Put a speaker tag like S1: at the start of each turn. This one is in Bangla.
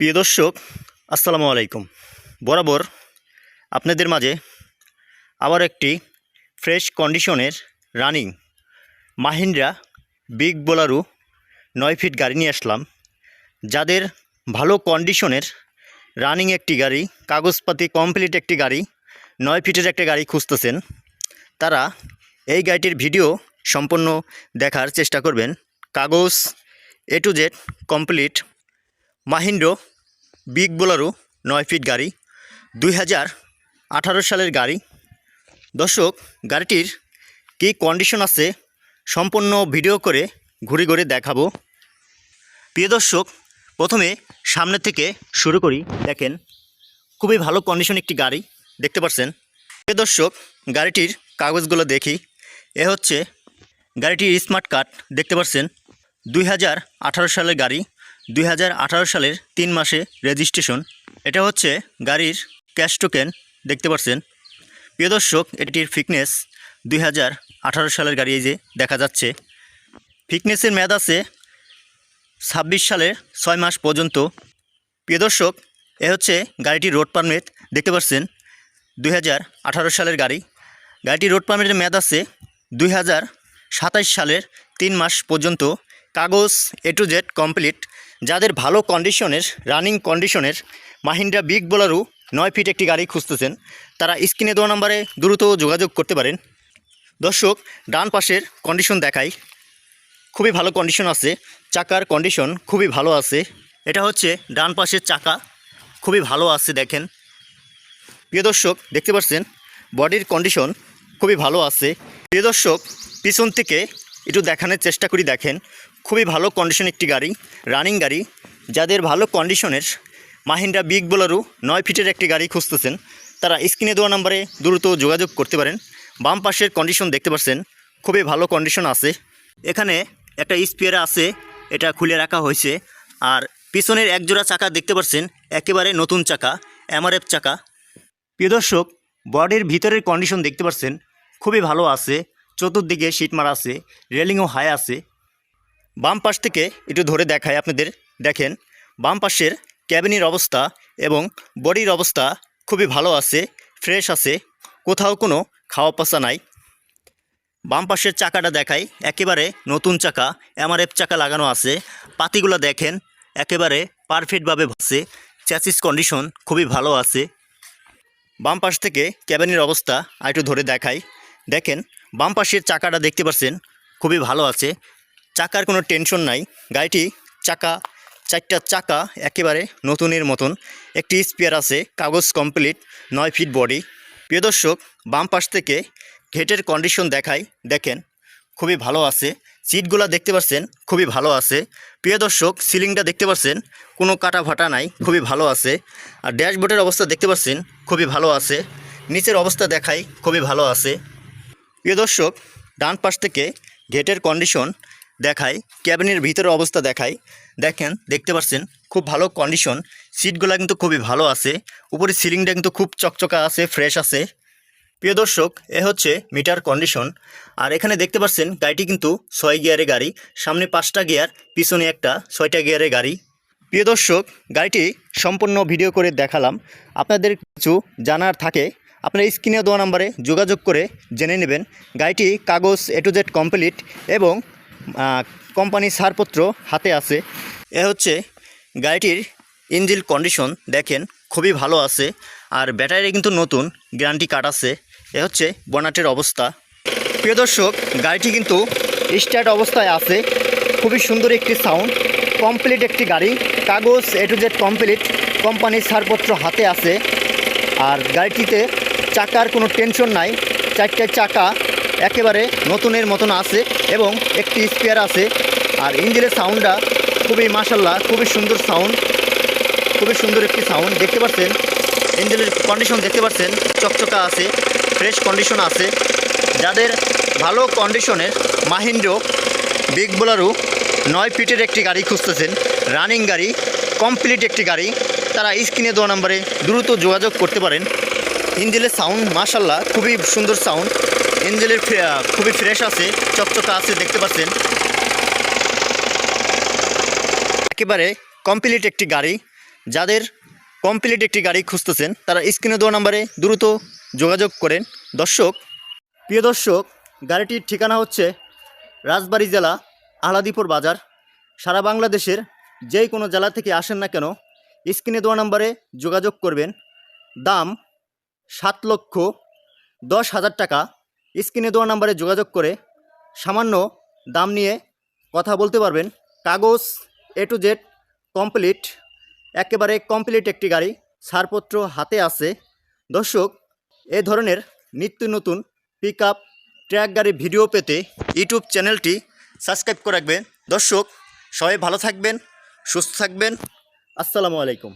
S1: প্রিয় দর্শক, আসসালামু আলাইকুম। বরাবর আপনাদের মাঝে আবার একটি ফ্রেশ কন্ডিশনের রানিং মাহিন্দ্রা বিগ বোলারু নয় ফিট গাড়ি নিয়ে আসলাম। যাদের ভালো কন্ডিশনের রানিং একটি গাড়ি, কাগজপাতি কমপ্লিট একটি গাড়ি, নয় ফিটের একটা গাড়ি খুঁজতেছেন, তারা এই গাড়িটির ভিডিও সম্পূর্ণ দেখার চেষ্টা করবেন। কাগজ A to Z complete Mahindra big Bolero নয় ফিট গাড়ি দুই হাজার আঠারো সালের গাড়ি। দর্শক, গাড়িটির কী কন্ডিশন আছে সম্পূর্ণ ভিডিও করে ঘুরে ঘুরে দেখাবো। প্রিয় দর্শক, প্রথমে সামনে থেকে শুরু করি, দেখেন, খুবই ভালো কন্ডিশন একটি গাড়ি, দেখতে পাচ্ছেন। প্রিয় দর্শক, গাড়িটির কাগজগুলো দেখি। এ হচ্ছে গাড়িটির স্মার্ট কার্ড দেখতে পাচ্ছেন দুই হাজার আঠারো সালের গাড়ি। দুই হাজার আঠারো সালের তিন মাসে রেজিস্ট্রেশন। এটা হচ্ছে গাড়ির ক্যাশ টোকেন, দেখতে পাচ্ছেন। প্রিয় দর্শক, এটির ফিটনেস দুই হাজার আঠারো সালের গাড়ি এই যে দেখা যাচ্ছে। ফিটনেসের মেয়াদ আছে ছাব্বিশ সালের ছয় মাস পর্যন্ত। প্রিয় দর্শক, এ হচ্ছে গাড়িটির রোড পারমিট, দেখতে পাচ্ছেন। দুই হাজার আঠারো সালের গাড়ি। গাড়িটির রোড পারমিটের মেয়াদ আছে দুই সালের তিন মাস পর্যন্ত। কাগজ এ টু জেড কমপ্লিট। যাদের ভালো কন্ডিশনের রানিং কন্ডিশনের মাহিন্দ্রা বিগ বোলারু নয় ফিট একটি গাড়ি খুঁজতেছেন, তারা স্ক্রিনে দেওয়া নাম্বারে দ্রুত যোগাযোগ করতে পারেন। দর্শক, ডান পাশের কন্ডিশন দেখাই। খুবই ভালো কন্ডিশন আছে, চাকার কন্ডিশন খুবই ভালো আছে। এটা হচ্ছে ডান পাশের চাকা, খুবই ভালো আছে দেখেন। প্রিয় দর্শক, দেখতে পাচ্ছেন, বডির কন্ডিশন খুবই ভালো আছে। প্রিয় দর্শক, পিছন থেকে একটু দেখানোর চেষ্টা করি দেখেন। খুবই ভালো কন্ডিশন একটি গাড়ি রানিং গাড়ি। যাদের ভালো কন্ডিশনের মাহিন্দ্রা বিগ বোলারু নয় ফিটের একটি গাড়ি খুঁজতেছেন, তারা স্ক্রিনে দেওয়া নাম্বারে দ্রুত যোগাযোগ করতে পারেন। বাম পাশের কন্ডিশন দেখতে পাচ্ছেন, খুবই ভালো কন্ডিশন আছে। এখানে একটা স্পিয়ার আছে, এটা খুলে রাখা হয়েছে। আর পিছনের একজোড়া চাকা দেখতে পাচ্ছেন, একেবারে নতুন চাকা এমআরএফ চাকা। প্রিয় দর্শক বডির ভিতরের কন্ডিশন দেখতে পাচ্ছেন, খুবই ভালো আছে, চতুর্দিকে সিট মারা আছে রেলিংও হাই আছে। বাম পাশ থেকে একটু ধরে দেখায় আপনাদের। দেখেন, বাম পাশের ক্যাবিনের অবস্থা এবং বডির অবস্থা খুবই ভালো আছে, ফ্রেশ আছে, কোথাও কোনো খাওয়া পাসা নাই। বাম পাশের চাকাটা দেখাই, একেবারে নতুন চাকা, এমআরএফ চাকা লাগানো আছে। পাতিগুলো দেখেন, একেবারে পারফেক্টভাবে আছে চ্যাসিস কন্ডিশন খুবই ভালো আছে। বাম পাশ থেকে ক্যাবিনের অবস্থা আরেকটু ধরে দেখাই। দেখেন, বাম পাশের চাকাটা দেখতে পাচ্ছেন, খুবই ভালো আছে। চাকার কোনো টেনশন নাই। গাড়িটি চাকা, চারটা চাকা একেবারে নতুনের মতন। একটি স্পেয়ার আছে, কাগজ কমপ্লিট, নয় ফিট বডি। প্রিয় দর্শক, বাম পাশ থেকে ঘেটের কন্ডিশন দেখাই। দেখেন, খুবই ভালো আছে। সিটগুলো দেখতে পাচ্ছেন, খুবই ভালো আছে। প্রিয় দর্শক, সিলিংটা দেখতে পাচ্ছেন, কোনো কাটা ফাটা নাই, খুবই ভালো আছে। আর ড্যাশবোর্ডের অবস্থা দেখতে পাচ্ছেন, খুবই ভালো আছে। নিচের অবস্থা দেখাই, খুবই ভালো আছে। প্রিয় দর্শক, ডান পাশ থেকে গেটের কন্ডিশন দেখাই, ক্যাবিনের ভিতরের অবস্থা দেখাই। দেখেন, দেখতে পাচ্ছেন, খুব ভালো কন্ডিশন সিটগুলো কিন্তু খুবই ভালো আছে। উপরে সিলিংটা কিন্তু খুব চকচকা আছে ফ্রেশ আছে। প্রিয় দর্শক, এ হচ্ছে মিটার কন্ডিশন আর এখানে দেখতে পাচ্ছেন, গাড়িটি কিন্তু ছয় গিয়ারের গাড়ি। সামনে পাঁচটা গিয়ার, পিছনে একটা, ছয়টা গিয়ারের গাড়ি। প্রিয় দর্শক, গাড়িটি সম্পূর্ণ ভিডিও করে দেখালাম। আপনাদের কিছু জানার থাকে, আপনারা স্ক্রিনে দেওয়া নাম্বারে যোগাযোগ করে জেনে নেবেন। গাড়িটি কাগজ এ টু জেড কমপ্লিট এবং কোম্পানির ছাড়পত্র হাতে আছে। এ হচ্ছে গাড়িটির ইঞ্জিল কন্ডিশন, দেখেন, খুবই ভালো আছে, আর ব্যাটারি কিন্তু নতুন গ্যারান্টি কার্ড আছে। এ হচ্ছে বনাটের অবস্থা। প্রিয় দর্শক, গাড়িটি কিন্তু স্টার্ট অবস্থায় আছে, খুবই সুন্দর একটি সাউন্ড কমপ্লিট একটি গাড়ি, কাগজ এ টু জেড কমপ্লিট কোম্পানির ছাড়পত্র হাতে আছে, আর গাড়িটিতে চাকার কোনো টেনশন নাই, চারটে চাকা একেবারে নতুনের মতন আছে এবং একটি স্পেয়ার আছে। আর ইঞ্জিনের সাউন্ডটা খুবই মাসাল্লাহ খুবই সুন্দর সাউন্ড খুবই সুন্দর একটি সাউন্ড দেখতে পাচ্ছেন? ইঞ্জিনের কন্ডিশন দেখতে পাচ্ছেন? চকচকা আছে ফ্রেশ কন্ডিশন আছে। যাদের ভালো কন্ডিশনের মাহিন্দ্র বিগ বোলারু নয় ফিটের একটি গাড়ি খুঁজতেছেন রানিং গাড়ি কমপ্লিট একটি গাড়ি, তারা স্ক্রিনে দেওয়া নাম্বারে দ্রুত যোগাযোগ করতে পারেন। ইঞ্জিনের সাউন্ড মাসাল্লাহ খুবই সুন্দর সাউন্ড ইঞ্জিনের খুবই ফ্রেশ আছে, চকচকা আছে, দেখতে পাচ্ছেন। একেবারে কমপ্লিট একটি গাড়ি। যাদের কমপ্লিট একটি গাড়ি খুঁজতেছেন, তারা স্ক্রিনে দেওয়া নাম্বারে দ্রুত যোগাযোগ করেন। দর্শক, প্রিয় দর্শক, গাড়িটির ঠিকানা হচ্ছে রাজবাড়ী জেলা আহলাদিপুর বাজার। সারা বাংলাদেশের যেই কোনো জেলা থেকে আসেন না কেন স্ক্রিনে দেওয়া নাম্বারে যোগাযোগ করবেন। দাম সাত লক্ষ দশ হাজার টাকা। স্ক্রিনে দেওয়া নাম্বারে যোগাযোগ করে সামান্য দাম নিয়ে কথা বলতে পারবেন। কাগজ এ টু জেড কমপ্লিট একেবারে কমপ্লিট একটি গাড়ি, ছাড়পত্র হাতে আছে। দর্শক, এ ধরনের নিত্য নতুন পিক আপ ট্র্যাক গাড়ি ভিডিও পেতে ইউটিউব চ্যানেলটি সাবস্ক্রাইব করে রাখবেন। দর্শক, সবাই ভালো থাকবেন, সুস্থ থাকবেন। আসসালামু আলাইকুম।